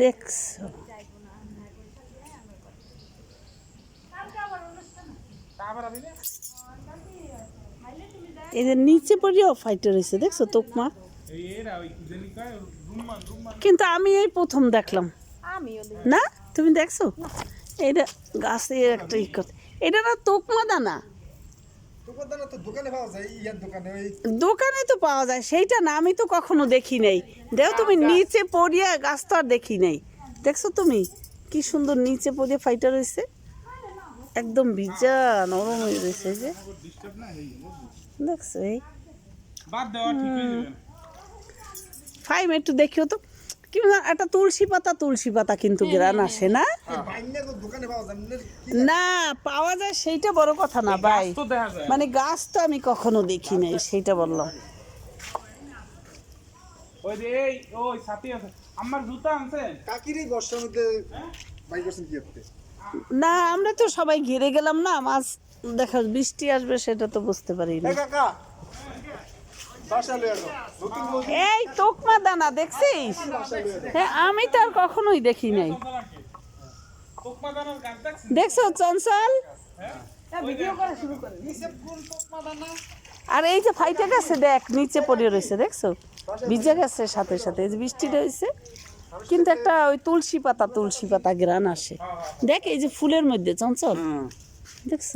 দেখছ। যে নিচে পড়েও ফাইটার হয়েছে দেখছ তোকমা? কিন্তু আমি এই প্রথম দেখলাম। না? তুমি দেখছ? এটা গাছে একটা ই এটা না তোকমা দানা? দোকানে পাওয়া যায় ইয়ার দোকানে ওই দোকানে তো পাওয়া যায় সেইটা না আমি তো কখনো দেখি নাই। দেখো তুমি নিচে পড়িয়া গাছ তো আর দেখি নাই। দেখছ তুমি? কি সুন্দর নিচে পড়িয়া ফাইটা রয়েছে একদম ভিজা নরম হয়ে রয়েছে যে। দেখছ এই? বাদ দেওয়া ঠিক যাবে ফাইম একটু দেখিও তো। কি একটা তুলসী পাতা তুলসী পাতা কিন্তু গ্রান আসে না? বাইনে তো দোকানে পাওয়া যায় না পাওয়া যায় সেইটা বড় কথা না ভাই। তো দেখা যায়। মানে গাছ তো আমি কখনো দেখি নাই সেইটা বললাম। ওই যে এই ওই সাথী আছে। আমার জুতা আনছেন কাকির বর্ষার মধ্যে বাইক করছেন কি করতে না আমরা তো সবাই ঘিরে গেলাম না মাছ দেখা বৃষ্টি আসবে সেটা তো বুঝতে পারি না কাকা এই তোকমা দানা দেখছিস? হ্যাঁ আমি তো আর কখনোই দেখি নাই। দেখছ চঞ্চল? আর এই যে ফাইটে গেছে দেখ নিচে পড়ে রয়েছে দেখছ? ভিজে গেছে সাথে সাথে এই যে বৃষ্টিটা হয়েছে কিন্তু একটা ওই তুলসী পাতা তুলসী পাতা গ্রান আসে। দেখ এই যে ফুলের মধ্যে চঞ্চল। দেখছ?